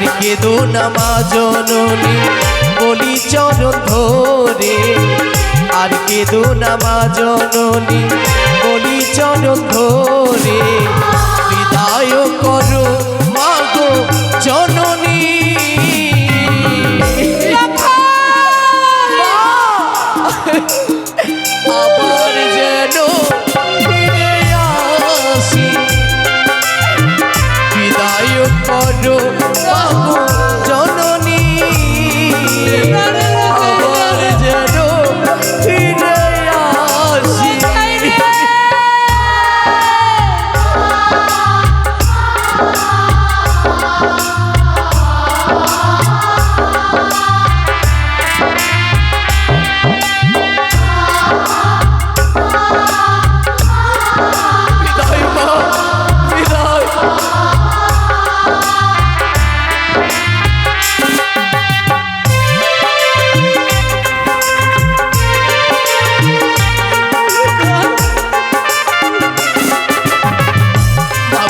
আর কেদো না মা জননী বলি, চরণ ধরে। আর কেদো না মা জননী বলি, চরণ ধরে। বিদায় করো মাগো জননী।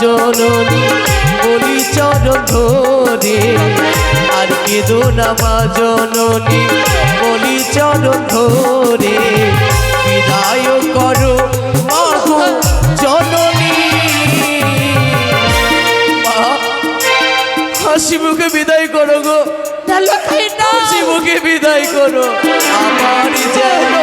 জননী বলি চরণ ধরে। আর কেদো না মা জননী বলি চরণ ধরে। বিদায় করো মাগো জননী। মা, হাসি মুখে বিদায় করো গো। হাসি মুখে বিদায় করো। আমার যেন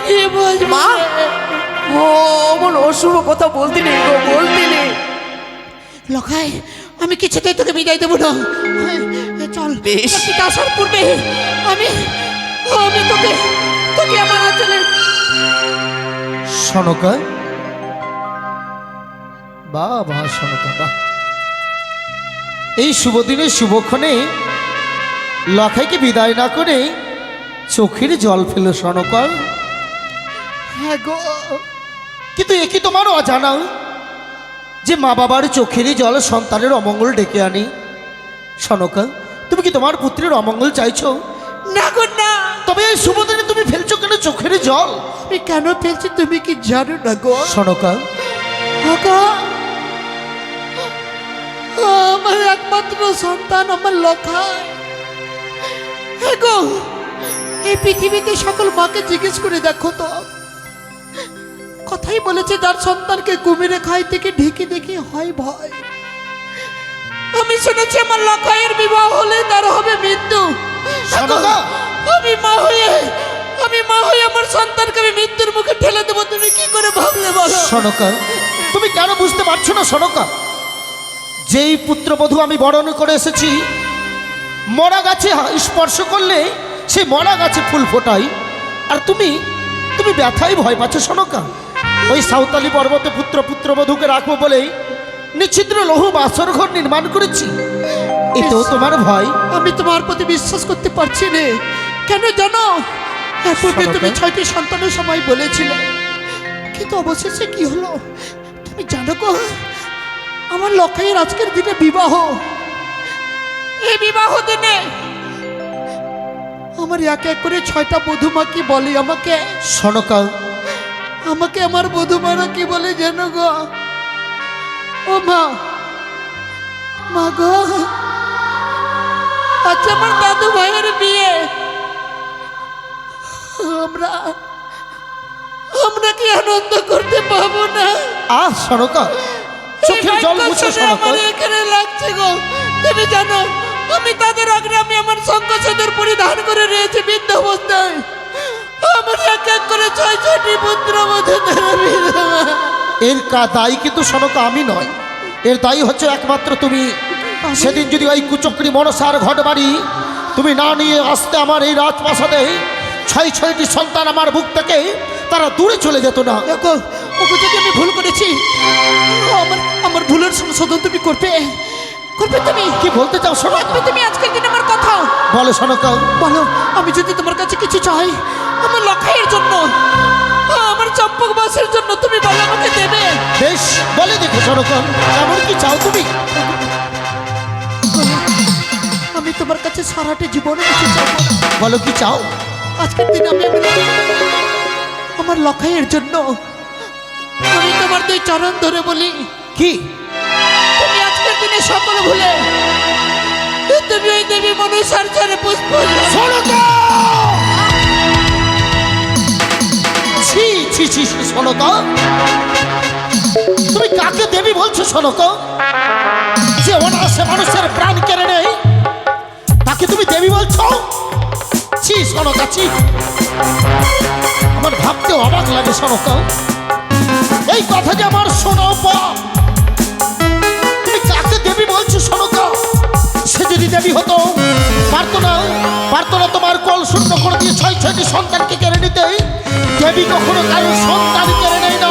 বসবো মা! ও অশুভ কথা বলতি নেই গো বলতি নেই। লখাই আমি কিছুতেই তোকে বিদায় দেবো না। চল বেশ। আসার পূর্বে আমি আমি তোকে তোকে আমার আচলে সনকা? বা বা সনকা বা। এই শুভ দিনে শুভক্ষণে লখাইকে বিদায় না করে চোখের জল ফেলো সনকা। হ্যাঁ গো। কিন্তু এ কি তোমার অজানা? যে মা বাবার চোখেরই জল সন্তানের অমঙ্গল ডেকে আনি। সনকা তুমি কি তোমার পুত্রের অমঙ্গল চাইছো? না গো না। তবে এই দিনে তুমি ফেলছো কেন চোখের জল? আমি কেন ফেলছি তুমি কি জানো না গো? সনকা আগা আমার একমাত্র সন্তান আমার লখাই হ্যাঁ গো এই পৃথিবীতে সকল মাকে জিজ্ঞেস করে দেখো তো। কথাই বলেছে যার সন্তানকে কুমিরে খাই থেকে ঢেকে দেখে হয় ভয়। আমি শুনেছি আমার লখাইয়ের বিবাহ হলে তার হবে মৃত্যু। আমি মা হয়ে আমি মা হয়ে আমার সন্তানকে আমি মৃত্যুর মুখে ঠেলে দেবো তুমি কি করে ভাবলে বলো? সনকা তুমি কেন বুঝতে পারছ না সনকা যেই পুত্রবধূ আমি বরণ করে এসেছি মরা গাছে স্পর্শ করলে সে মরা গাছে ফুল ফোটাই। আর তুমি তুমি ব্যথায় ভয় পাচ্ছ সনকা ওই সাঁওতালি পর্বতে পুত্র পুত্রবধূকে রাখব বলেই নিচ্ছিদ্র লৌহ বাসর ঘর নির্মাণ করেছি। এতেও তোমার ভয়? আমি তোমার প্রতি বিশ্বাস করতে পারছি না। কেন জানো? পূর্বে তুমি ছয়টি সন্তানের সময় বলেছিলে। কিন্তু অবশেষে কি হলো? তুমি জানো কো? আমার লক্ষ্যের আজকের দিনে বিবাহ। এই বিবাহ দিনে? আমার এক এক করে ছয়টা বধুমা কি বলে আমাকে? সনকা আমাকে আমার বধুমারা কি বলে জানো গো? ও মা মা গো। আচ্ছা আমার দাদু ভাইয়ের বিয়ে। আমরা আমরা কি আনন্দ করতে পাবো না? আহ সনকা চোখের জল মুছে আমার এখানে লাগছে গো। তুমি জানো আমি তাদের আগ্রে আমি আমার সংকোচদের পরিধান করে রয়েছে বৃদ্ধ অবস্থায় আমার ছয় ছয়টি পুত্র এর কা দায়ী কিন্তু সনকা আমি নয়। এর দায়ী হচ্ছে একমাত্র তুমি। সেদিন যদি ওই কুচক্রি মনসার ঘট বাড়ি তুমি না নিয়ে আসতে আমার এই রাজপ্রাসাদে ছয় ছয়টি সন্তান আমার বুক থেকে তারা দূরে চলে যেত না। যদি আমি ভুল করেছি আমার আমার ভুলের সংশোধন তুমি করবে। করবে তুমি? কি বলতে চাও শোনো তুমি আজকের দিন আমার কথা? বলো সনকা। বলো আমি যদি তোমার কাছে কিছু চাই আমার লখাইয়ের জন্য আমার চম্পক বাসের জন্য তুমি বলো আমাকে দেবে? বেশ বলে দেখো সনকা এমন কি চাও তুমি? আমি তোমার কাছে সারাটা জীবনে কিছু চাইব না বলো কি চাও? আজকের দিন আমি আমার লখাইয়ের জন্য আমি তোমার দুই চরণ ধরে বলি। কি? তুমি আজকের দিনে সকল ভুলে তুমি ওই দেবী মনুষ্যার চরে পুষ্প সনকা সনকা তুমি কাকে দেবী বলছো সনকা যে অনাসে মানুষের প্রাণ কেড়ে নেই তাকে তুমি দেবী বলছো? ছি সনকা ছি। আমার ভাবতে অবাক লাগে সনকা এই কথা যে আমার শোনো তুমি কাকে দেবী বলছো সনকা সে যদি দেবী হতো, পারতো না পারতো না তোমার কল শূন্য করে দিয়ে ছয় ছয়টি সন্তানকে কেড়ে নিতে। দেবী কখনো কারও সন্তান কেড়ে নেয় না।